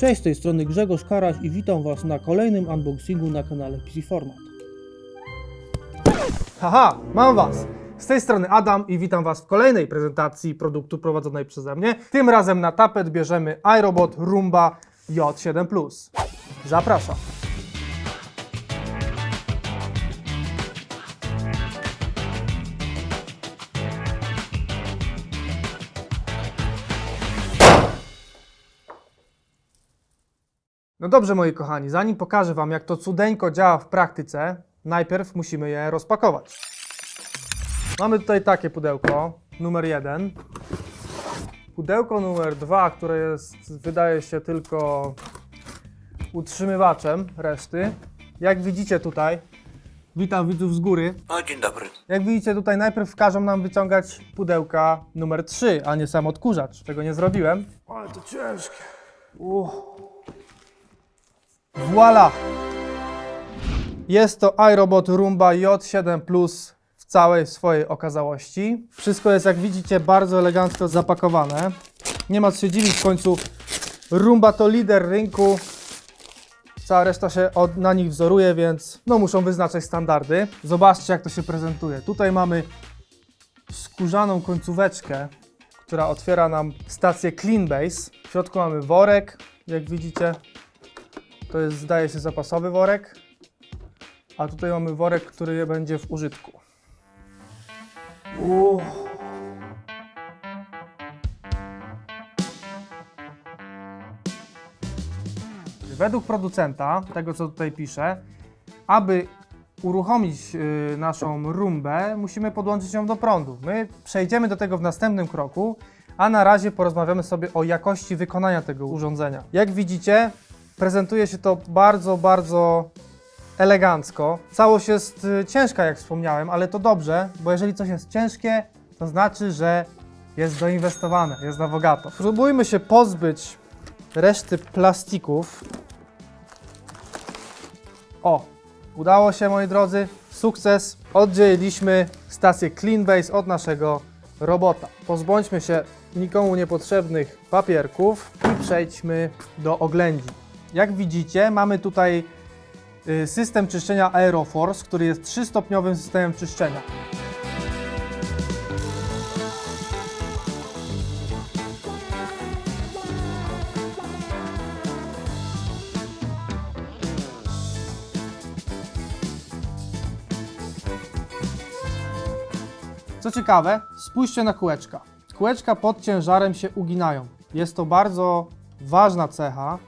Cześć, z tej strony Grzegorz Karaś i witam Was na kolejnym unboxingu na kanale PC Format. Haha, mam Was! Z tej strony Adam i witam Was w kolejnej prezentacji produktu prowadzonej przeze mnie. Tym razem na tapet bierzemy iRobot Roomba J7 Zapraszam. No dobrze, moi kochani, zanim pokażę Wam, jak to cudeńko działa w praktyce, najpierw musimy je rozpakować. Mamy tutaj takie pudełko, numer jeden. Pudełko numer dwa, które jest, wydaje się, tylko utrzymywaczem reszty. Jak widzicie tutaj, witam widzów z góry. O, dzień dobry. Jak widzicie tutaj najpierw każą nam wyciągać pudełka numer 3, a nie sam odkurzacz. Tego nie zrobiłem. Ale to ciężkie. Uff. Voila! Jest to iRobot Roomba J7 Plus w całej swojej okazałości. Wszystko jest, jak widzicie, bardzo elegancko zapakowane. Nie ma co się dziwić, w końcu Roomba to lider rynku. Cała reszta się od, na nich wzoruje, więc no muszą wyznaczać standardy. Zobaczcie, jak to się prezentuje. Tutaj mamy skórzaną końcóweczkę, która otwiera nam stację Cleanbase. W środku mamy worek, jak widzicie. To jest, zdaje się, zapasowy worek. A tutaj mamy worek, który będzie w użytku. Uff. Według producenta, tego co tutaj pisze, aby uruchomić y, naszą rumbę, musimy podłączyć ją do prądu. My przejdziemy do tego w następnym kroku, a na razie porozmawiamy sobie o jakości wykonania tego urządzenia. Jak widzicie, prezentuje się to bardzo, bardzo elegancko. Całość jest y, ciężka, jak wspomniałem, ale to dobrze, bo jeżeli coś jest ciężkie, to znaczy, że jest doinwestowane, jest na bogato. Spróbujmy się pozbyć reszty plastików. O, udało się moi drodzy, sukces. Oddzieliliśmy stację Cleanbase od naszego robota. Pozbądźmy się nikomu niepotrzebnych papierków i przejdźmy do oględzi. Jak widzicie, mamy tutaj y, system czyszczenia Aeroforce, który jest trzystopniowym systemem czyszczenia. Co ciekawe, spójrzcie na kółeczka. Kółeczka pod ciężarem się uginają. Jest to bardzo ważna cecha,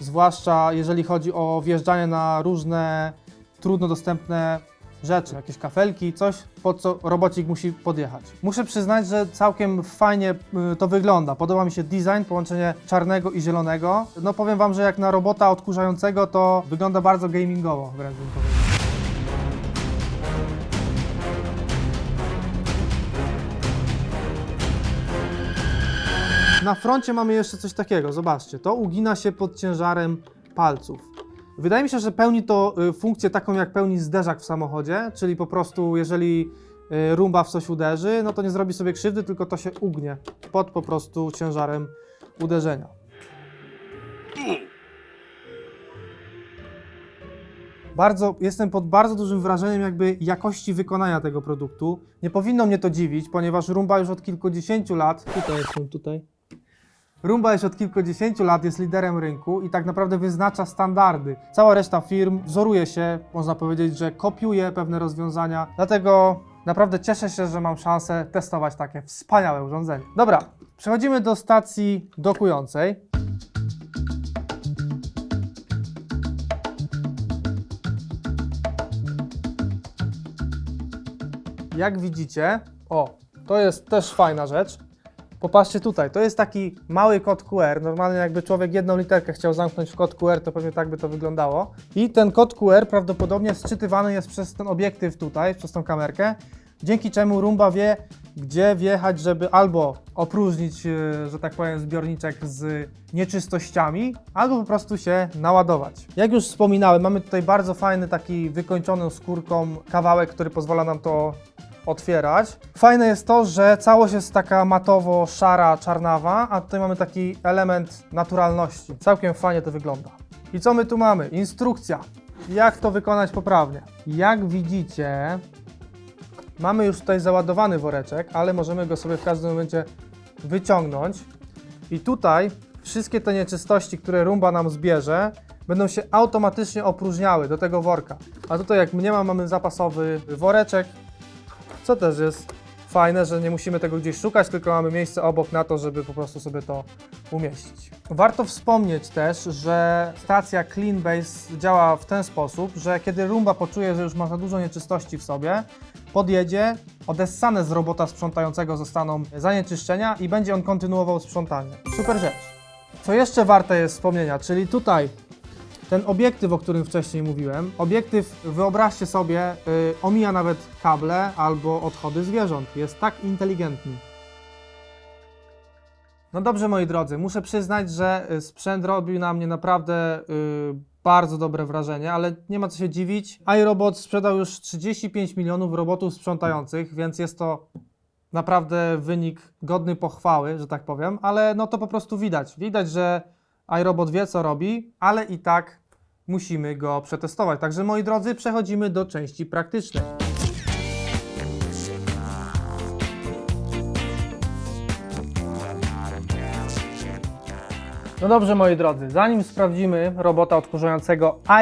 zwłaszcza jeżeli chodzi o wjeżdżanie na różne trudno dostępne rzeczy, jakieś kafelki, coś, pod co robocik musi podjechać. Muszę przyznać, że całkiem fajnie y, to wygląda. Podoba mi się design, połączenie czarnego i zielonego. No powiem Wam, że jak na robota odkurzającego to wygląda bardzo gamingowo, wręcz bym powiedział. Na froncie mamy jeszcze coś takiego, zobaczcie, to ugina się pod ciężarem palców. Wydaje mi się, że pełni to y, funkcję taką, jak pełni zderzak w samochodzie, czyli po prostu jeżeli y, rumba w coś uderzy, no to nie zrobi sobie krzywdy, tylko to się ugnie pod po prostu ciężarem uderzenia. Bardzo, jestem pod bardzo dużym wrażeniem jakby jakości wykonania tego produktu. Nie powinno mnie to dziwić, ponieważ rumba już od kilkudziesięciu lat, tutaj jestem, tutaj, Rumba już od kilkudziesięciu lat jest liderem rynku i tak naprawdę wyznacza standardy. Cała reszta firm wzoruje się, można powiedzieć, że kopiuje pewne rozwiązania. Dlatego naprawdę cieszę się, że mam szansę testować takie wspaniałe urządzenie. Dobra, przechodzimy do stacji dokującej. Jak widzicie, o, to jest też fajna rzecz. Popatrzcie tutaj, to jest taki mały kod QR. Normalnie jakby człowiek jedną literkę chciał zamknąć w kod QR, to pewnie tak by to wyglądało. I ten kod QR prawdopodobnie sczytywany jest przez ten obiektyw tutaj, przez tą kamerkę, dzięki czemu Rumba wie, gdzie wjechać, żeby albo opróżnić, e, że tak powiem, zbiorniczek z nieczystościami, albo po prostu się naładować. Jak już wspominałem, mamy tutaj bardzo fajny taki wykończoną skórką kawałek, który pozwala nam to otwierać. Fajne jest to, że całość jest taka matowo-szara, czarnawa, a tutaj mamy taki element naturalności. Całkiem fajnie to wygląda. I co my tu mamy? Instrukcja. Jak to wykonać poprawnie? Jak widzicie, mamy już tutaj załadowany woreczek, ale możemy go sobie w każdym momencie wyciągnąć. I tutaj wszystkie te nieczystości, które rumba nam zbierze, będą się automatycznie opróżniały do tego worka. A tutaj jak nie ma, mamy zapasowy woreczek, co też jest fajne, że nie musimy tego gdzieś szukać, tylko mamy miejsce obok na to, żeby po prostu sobie to umieścić. Warto wspomnieć też, że stacja Cleanbase działa w ten sposób, że kiedy rumba poczuje, że już ma za dużo nieczystości w sobie, podjedzie, odessane z robota sprzątającego zostaną zanieczyszczenia i będzie on kontynuował sprzątanie. Super rzecz. Co jeszcze warte jest wspomnienia, czyli tutaj ten obiektyw, o którym wcześniej mówiłem, obiektyw, wyobraźcie sobie, y, omija nawet kable albo odchody zwierząt. Jest tak inteligentny. No dobrze, moi drodzy, muszę przyznać, że y, sprzęt robił na mnie naprawdę y, bardzo dobre wrażenie, ale nie ma co się dziwić. iRobot sprzedał już 35 milionów robotów sprzątających, więc jest to naprawdę wynik godny pochwały, że tak powiem, ale no to po prostu widać. Widać, że iRobot wie co robi, ale i tak musimy go przetestować. Także moi drodzy, przechodzimy do części praktycznej. No dobrze, moi drodzy, zanim sprawdzimy robota odkurzacza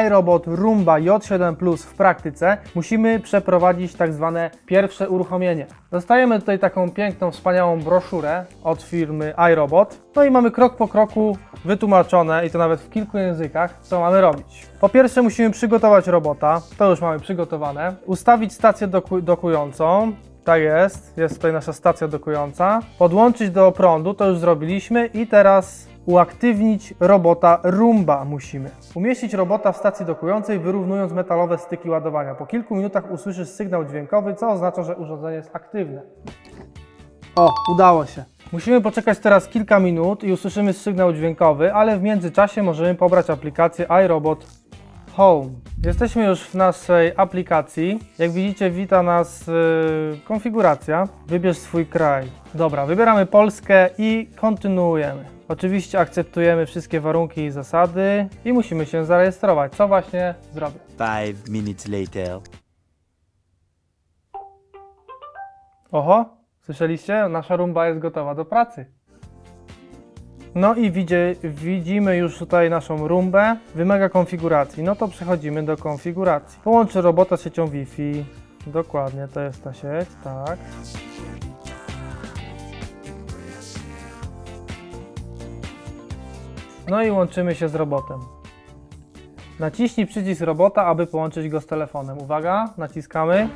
iRobot Roomba J7 Plus w praktyce, musimy przeprowadzić tak zwane pierwsze uruchomienie. Dostajemy tutaj taką piękną, wspaniałą broszurę od firmy iRobot. No i mamy krok po kroku wytłumaczone, i to nawet w kilku językach, co mamy robić. Po pierwsze musimy przygotować robota, to już mamy przygotowane, ustawić stację doku dokującą, tak jest, jest tutaj nasza stacja dokująca. Podłączyć do prądu, to już zrobiliśmy i teraz uaktywnić robota Roomba musimy. Umieścić robota w stacji dokującej, wyrównując metalowe styki ładowania. Po kilku minutach usłyszysz sygnał dźwiękowy, co oznacza, że urządzenie jest aktywne. O, udało się. Musimy poczekać teraz kilka minut i usłyszymy sygnał dźwiękowy, ale w międzyczasie możemy pobrać aplikację iRobot Home. Jesteśmy już w naszej aplikacji. Jak widzicie, wita nas yy, konfiguracja. Wybierz swój kraj. Dobra, wybieramy Polskę i kontynuujemy. Oczywiście akceptujemy wszystkie warunki i zasady i musimy się zarejestrować, co właśnie zrobię. Five minutes later. Oho, słyszeliście? Nasza rumba jest gotowa do pracy. No i widzimy już tutaj naszą rumbę. Wymaga konfiguracji. No to przechodzimy do konfiguracji. Połączy robota z siecią Wi-Fi. Dokładnie, to jest ta sieć, tak. No i łączymy się z robotem. Naciśnij przycisk robota, aby połączyć go z telefonem. Uwaga, naciskamy.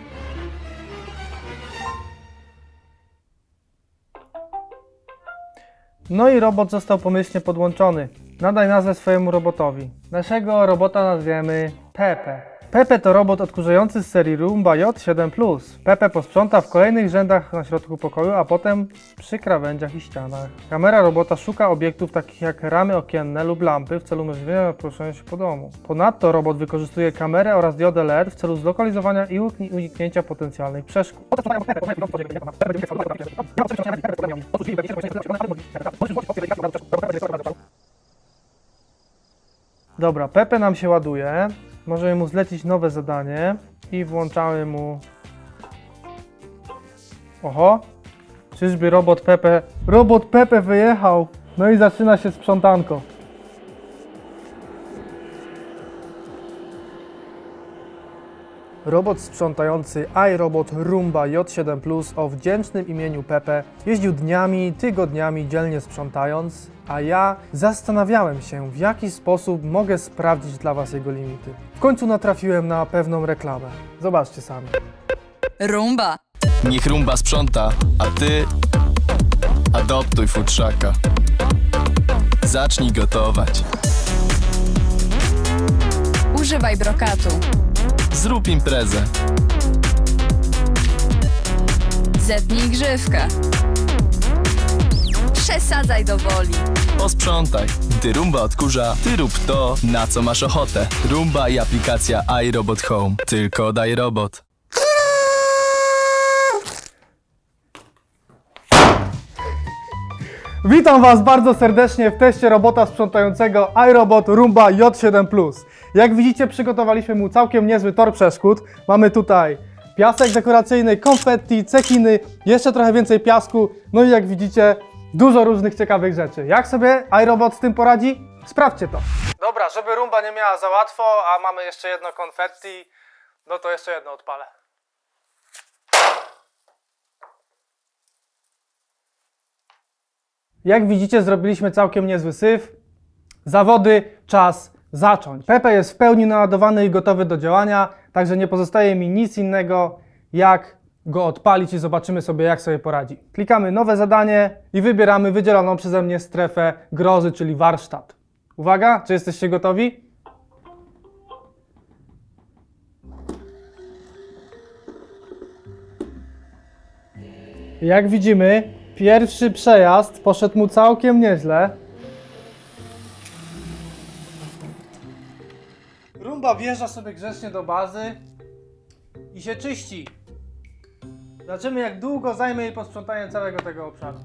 No i robot został pomyślnie podłączony. Nadaj nazwę swojemu robotowi. Naszego robota nazwiemy Pepe. Pepe to robot odkurzający z serii Roomba J7+. Pepe posprząta w kolejnych rzędach na środku pokoju, a potem przy krawędziach i ścianach. Kamera robota szuka obiektów takich jak ramy okienne lub lampy w celu umożliwienia poruszania się po domu. Ponadto robot wykorzystuje kamerę oraz diodę LED w celu zlokalizowania i unik- uniknięcia potencjalnych przeszkód. Dobra, Pepe nam się ładuje. Możemy mu zlecić nowe zadanie i włączamy mu. Oho! Czyżby robot Pepe. Robot Pepe wyjechał! No i zaczyna się sprzątanko. Robot sprzątający iRobot Roomba J7 Plus o wdzięcznym imieniu Pepe jeździł dniami, tygodniami dzielnie sprzątając, a ja zastanawiałem się, w jaki sposób mogę sprawdzić dla Was jego limity. W końcu natrafiłem na pewną reklamę. Zobaczcie sami. Rumba. Niech rumba sprząta, a ty adoptuj futrzaka. Zacznij gotować. Używaj brokatu. Zrób imprezę. Zepnij grzywkę. Przesadzaj do woli. Posprzątaj. Gdy rumba odkurza, ty rób to, na co masz ochotę. Rumba i aplikacja iRobot Home. Tylko daj robot. Witam Was bardzo serdecznie w teście robota sprzątającego iRobot Rumba J7+. Jak widzicie, przygotowaliśmy mu całkiem niezły tor przeszkód. Mamy tutaj piasek dekoracyjny, konfetti, cekiny, jeszcze trochę więcej piasku. No i jak widzicie, dużo różnych ciekawych rzeczy. Jak sobie iRobot z tym poradzi? Sprawdźcie to. Dobra, żeby Roomba nie miała za łatwo, a mamy jeszcze jedno konfetti, no to jeszcze jedno odpalę. Jak widzicie, zrobiliśmy całkiem niezły syf. Zawody, czas zacząć. Pepe jest w pełni naładowany i gotowy do działania, także nie pozostaje mi nic innego, jak go odpalić i zobaczymy sobie, jak sobie poradzi. Klikamy nowe zadanie i wybieramy wydzieloną przeze mnie strefę grozy, czyli warsztat. Uwaga, czy jesteście gotowi? Jak widzimy, pierwszy przejazd poszedł mu całkiem nieźle. Rumba wjeżdża sobie grzecznie do bazy i się czyści. Zobaczymy, jak długo zajmie jej posprzątanie całego tego obszaru.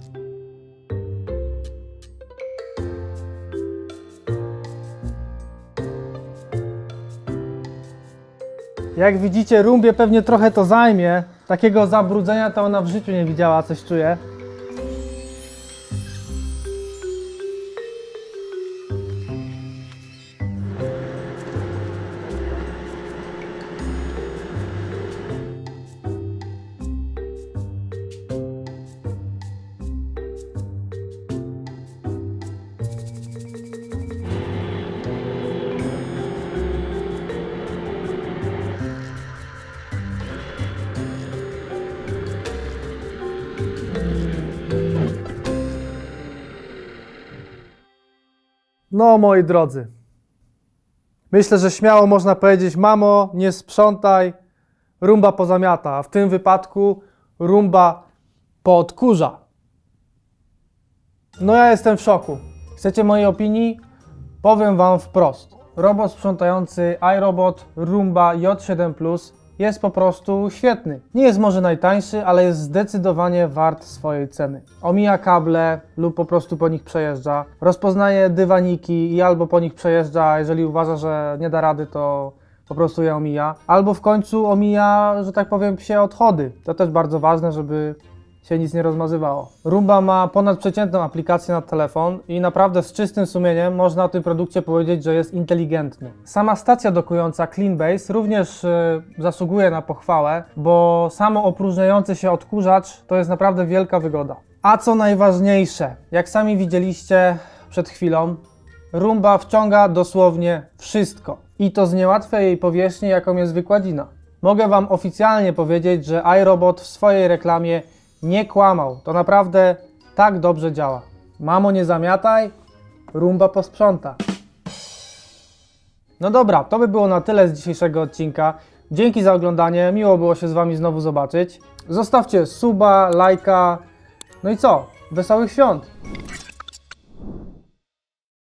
Jak widzicie, Rumbie pewnie trochę to zajmie. Takiego zabrudzenia to ona w życiu nie widziała, coś czuję. No, moi drodzy. Myślę, że śmiało można powiedzieć: Mamo, nie sprzątaj, rumba pozamiata. A w tym wypadku rumba poodkurza. No, ja jestem w szoku. Chcecie mojej opinii? Powiem Wam wprost. Robot sprzątający iRobot Roomba J7 Plus jest po prostu świetny. Nie jest może najtańszy, ale jest zdecydowanie wart swojej ceny. Omija kable lub po prostu po nich przejeżdża. Rozpoznaje dywaniki i albo po nich przejeżdża, jeżeli uważa, że nie da rady, to po prostu je omija. Albo w końcu omija, że tak powiem, psie odchody. To też bardzo ważne, żeby się nic nie rozmazywało. Roomba ma ponadprzeciętną aplikację na telefon i naprawdę z czystym sumieniem można o tym produkcie powiedzieć, że jest inteligentny. Sama stacja dokująca Cleanbase również e, zasługuje na pochwałę, bo samo opróżniający się odkurzacz to jest naprawdę wielka wygoda. A co najważniejsze, jak sami widzieliście przed chwilą, Roomba wciąga dosłownie wszystko. I to z niełatwej jej powierzchni, jaką jest wykładzina. Mogę Wam oficjalnie powiedzieć, że iRobot w swojej reklamie nie kłamał. To naprawdę tak dobrze działa. Mamo, nie zamiataj, Roomba posprząta. No dobra, to by było na tyle z dzisiejszego odcinka. Dzięki za oglądanie, miło było się z Wami znowu zobaczyć. Zostawcie suba, lajka, no i co? Wesołych świąt!